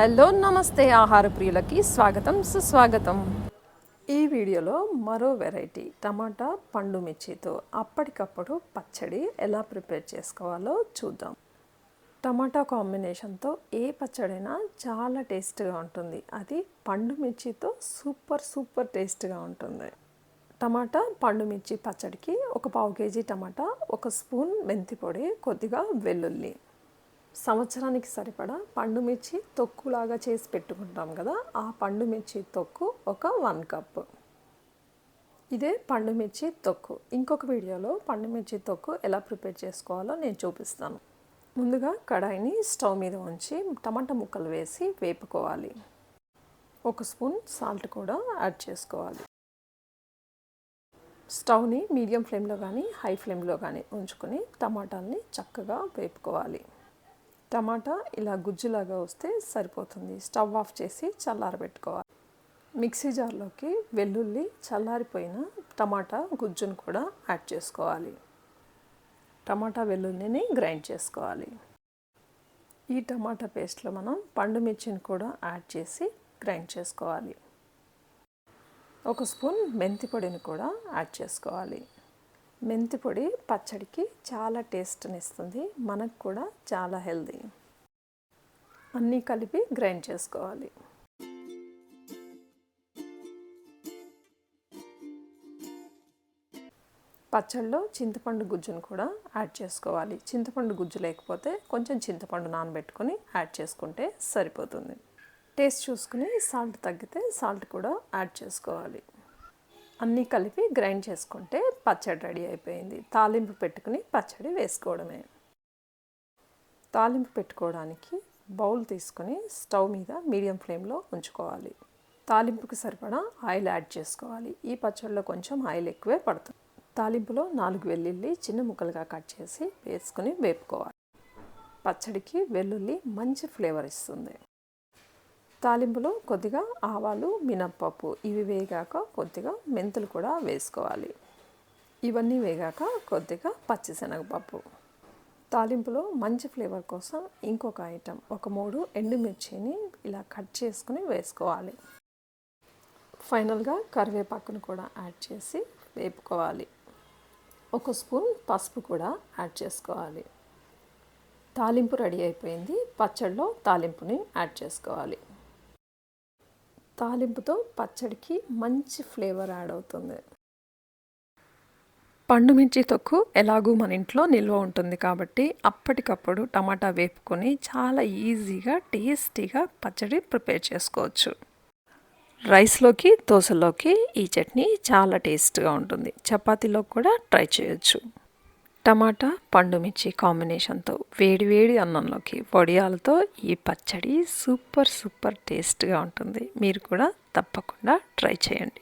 Hello నమస్తే ఆహార ప్రియులకి స్వాగతం సుస్వాగతం. ఈ వీడియోలో మరో వెరైటీ టమాటా పండు మిర్చితో అప్పటికప్పుడు పచ్చడి ఎలా ప్రిపేర్ చేసుకోవాలో చూద్దాం. టమాటా కాంబినేషన్తో ఏ పచ్చడైనా చాలా టేస్ట్గా ఉంటుంది. అది పండు మిర్చితో సూపర్ సూపర్ టేస్ట్గా ఉంటుంది. టమాటా పండు మిర్చి పచ్చడికి ఒక పావు కేజీ టమాటా ఒక స్పూన్ మెంతి పొడి కొద్దిగా వెల్లుల్లి. సంవత్సరానికి సరిపడా పండు మిర్చి తొక్కులాగా చేసి పెట్టుకుంటాం కదా ఆ పండు మిర్చి తొక్కు ఒక వన్ కప్. ఇదే పండు మిర్చి తొక్కు. ఇంకొక వీడియోలో పండు మిర్చి తొక్కు ఎలా ప్రిపేర్ చేసుకోవాలో నేను చూపిస్తాను. ముందుగా కడాయిని స్టవ్ మీద ఉంచి టమాటా ముక్కలు వేసి వేపుకోవాలి. ఒక స్పూన్ సాల్ట్ కూడా యాడ్ చేసుకోవాలి. స్టవ్ని మీడియం ఫ్లేమ్లో కానీ హై ఫ్లేమ్లో కానీ ఉంచుకొని టమాటాలని చక్కగా వేపుకోవాలి. టమాటా ఇలా గుజ్జులాగా వస్తే సరిపోతుంది. స్టవ్ ఆఫ్ చేసి చల్లారబెట్టుకోవాలి. మిక్సీ జార్లోకి వెల్లుల్లి చల్లారిపోయిన టమాటా గుజ్జును కూడా యాడ్ చేసుకోవాలి. టమాటా వెల్లుల్లిని గ్రైండ్ చేసుకోవాలి. ఈ టమాటా పేస్ట్లో మనం పండు మిర్చిని కూడా యాడ్ చేసి గ్రైండ్ చేసుకోవాలి. ఒక స్పూన్ మెంతి పొడిని కూడా యాడ్ చేసుకోవాలి. మెంతి పొడి పచ్చడికి చాలా టేస్ట్ని ఇస్తుంది మనకు కూడా చాలా హెల్దీ అన్నీ కలిపి గ్రైండ్ చేసుకోవాలి. పచ్చళ్ళలో చింతపండు గుజ్జును కూడా యాడ్ చేసుకోవాలి. చింతపండు గుజ్జు లేకపోతే కొంచెం చింతపండు నానబెట్టుకొని యాడ్ చేసుకుంటే సరిపోతుంది. టేస్ట్ చూసుకుని సాల్ట్ తగ్గితే సాల్ట్ కూడా యాడ్ చేసుకోవాలి. అన్నీ కలిపి గ్రైండ్ చేసుకుంటే పచ్చడి రెడీ అయిపోయింది. తాలింపు పెట్టుకుని పచ్చడి వేసుకోవడమే. తాలింపు పెట్టుకోవడానికి బౌల్ తీసుకొని స్టవ్ మీద మీడియం ఫ్లేమ్లో ఉంచుకోవాలి. తాలింపుకి సరిపడా ఆయిల్ యాడ్ చేసుకోవాలి. ఈ పచ్చడిలో కొంచెం ఆయిల్ ఎక్కువే పడుతుంది. తాలింపులో నాలుగు వెల్లుల్లి చిన్న ముక్కలుగా కట్ చేసి వేసుకుని వేపుకోవాలి. పచ్చడికి వెల్లుల్లి మంచి ఫ్లేవర్ ఇస్తుంది. తాలింపులో కొద్దిగా ఆవాలు మినప్పప్పు ఇవి వేగాక కొద్దిగా మెంతులు కూడా వేసుకోవాలి. ఇవన్నీ వేగాక కొద్దిగా పచ్చిశనగపప్పు. తాలింపులో మంచి ఫ్లేవర్ కోసం ఇంకొక ఐటెం ఒక మూడు ఎండుమిర్చిని ఇలా కట్ చేసుకుని వేసుకోవాలి. ఫైనల్గా కరివేపాకును కూడా యాడ్ చేసి వేపుకోవాలి. ఒక స్పూన్ పసుపు కూడా యాడ్ చేసుకోవాలి. తాలింపు రెడీ అయిపోయింది. పచ్చడిలో తాలింపుని యాడ్ చేసుకోవాలి. తాలింపుతో పచ్చడికి మంచి ఫ్లేవర్ యాడ్ అవుతుంది. పండు మిర్చి తొక్కు ఎలాగూ మన ఇంట్లో నిల్వ ఉంటుంది కాబట్టి అప్పటికప్పుడు టమాటా వేపుకొని చాలా ఈజీగా టేస్టీగా పచ్చడి ప్రిపేర్ చేసుకోవచ్చు. రైస్లోకి దోశలోకి ఈ చట్నీ చాలా టేస్ట్గా ఉంటుంది. చపాతీలో కూడా ట్రై చేయొచ్చు. టమాటా పండు మిర్చి కాంబినేషన్తో వేడివేడి అన్నంలోకి వడియాలతో ఈ పచ్చడి సూపర్ సూపర్ టేస్ట్గా ఉంటుంది. మీరు కూడా తప్పకుండా ట్రై చేయండి.